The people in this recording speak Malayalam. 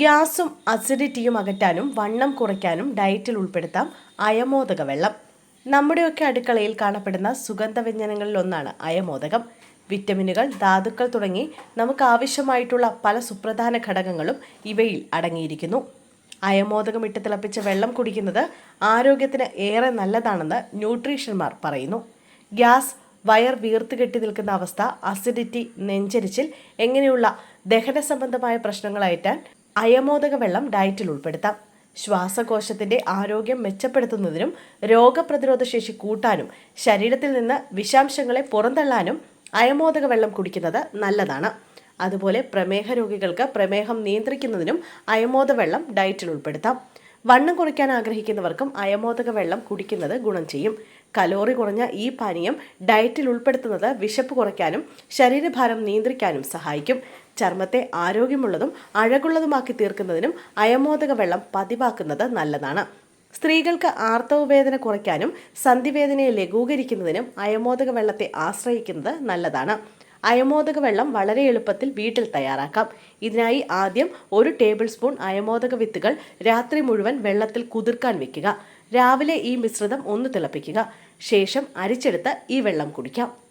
ഗ്യാസും അസിഡിറ്റിയും അകറ്റാനും വണ്ണം കുറയ്ക്കാനും ഡയറ്റിൽ ഉൾപ്പെടുത്താം അയമോദക വെള്ളം. നമ്മുടെയൊക്കെ അടുക്കളയിൽ കാണപ്പെടുന്ന സുഗന്ധവ്യഞ്ജനങ്ങളിൽ ഒന്നാണ് അയമോദകം. വിറ്റമിനുകൾ ധാതുക്കൾ തുടങ്ങി നമുക്ക് ആവശ്യമായിട്ടുള്ള പല സുപ്രധാന ഘടകങ്ങളും ഇവയിൽ അടങ്ങിയിരിക്കുന്നു. അയമോദകം ഇട്ട് തിളപ്പിച്ച വെള്ളം കുടിക്കുന്നത് ആരോഗ്യത്തിന് ഏറെ നല്ലതാണെന്ന് ന്യൂട്രീഷ്യന്മാർ പറയുന്നു. ഗ്യാസ് വയർ വീർത്ത് കെട്ടി നിൽക്കുന്ന അവസ്ഥ അസിഡിറ്റി നെഞ്ചരിച്ചിൽ എങ്ങനെയുള്ള ദഹന സംബന്ധമായ പ്രശ്നങ്ങൾ അയറ്റാൻ അയമോദക വെള്ളം ഡയറ്റിൽ ഉൾപ്പെടുത്താം. ശ്വാസകോശത്തിന്റെ ആരോഗ്യം മെച്ചപ്പെടുത്തുന്നതിനും രോഗപ്രതിരോധ ശേഷി കൂട്ടാനും ശരീരത്തിൽ നിന്ന് വിഷാംശങ്ങളെ പുറന്തള്ളാനും അയമോദക വെള്ളം കുടിക്കുന്നത് നല്ലതാണ്. അതുപോലെ പ്രമേഹ രോഗികൾക്ക് പ്രമേഹം നിയന്ത്രിക്കുന്നതിനും അയമോദ വെള്ളം ഡയറ്റിൽ ഉൾപ്പെടുത്താം. വണ്ണം കുറയ്ക്കാൻ ആഗ്രഹിക്കുന്നവർക്കും അയമോദക വെള്ളം കുടിക്കുന്നത് ഗുണം ചെയ്യും. കലോറി കുറഞ്ഞ ഈ പാനീയം ഡയറ്റിൽ ഉൾപ്പെടുത്തുന്നത് വിശപ്പ് കുറയ്ക്കാനും ശരീരഭാരം നിയന്ത്രിക്കാനും സഹായിക്കും. ചർമ്മത്തെ ആരോഗ്യമുള്ളതും അഴകുള്ളതുമാക്കി തീർക്കുന്നതിനും അയമോദക വെള്ളം പതിവാക്കുന്നത് നല്ലതാണ്. സ്ത്രീകൾക്ക് ആർത്തവവേദന കുറയ്ക്കാനും സന്ധിവേദനയെ ലഘൂകരിക്കുന്നതിനും അയമോദക വെള്ളത്തെ ആശ്രയിക്കുന്നത് നല്ലതാണ്. അയമോദക വെള്ളം വളരെ എളുപ്പത്തിൽ വീട്ടിൽ തയ്യാറാക്കാം. ഇതിനായി ആദ്യം ഒരു ടേബിൾ സ്പൂൺ അയമോദക വിത്തുകൾ രാത്രി മുഴുവൻ വെള്ളത്തിൽ കുതിർക്കാൻ വെക്കുക. രാവിലെ ഈ മിശ്രിതം ഒന്ന് തിളപ്പിക്കുക. ശേഷം അരിച്ചെടുത്ത് ഈ വെള്ളം കുടിക്കാം.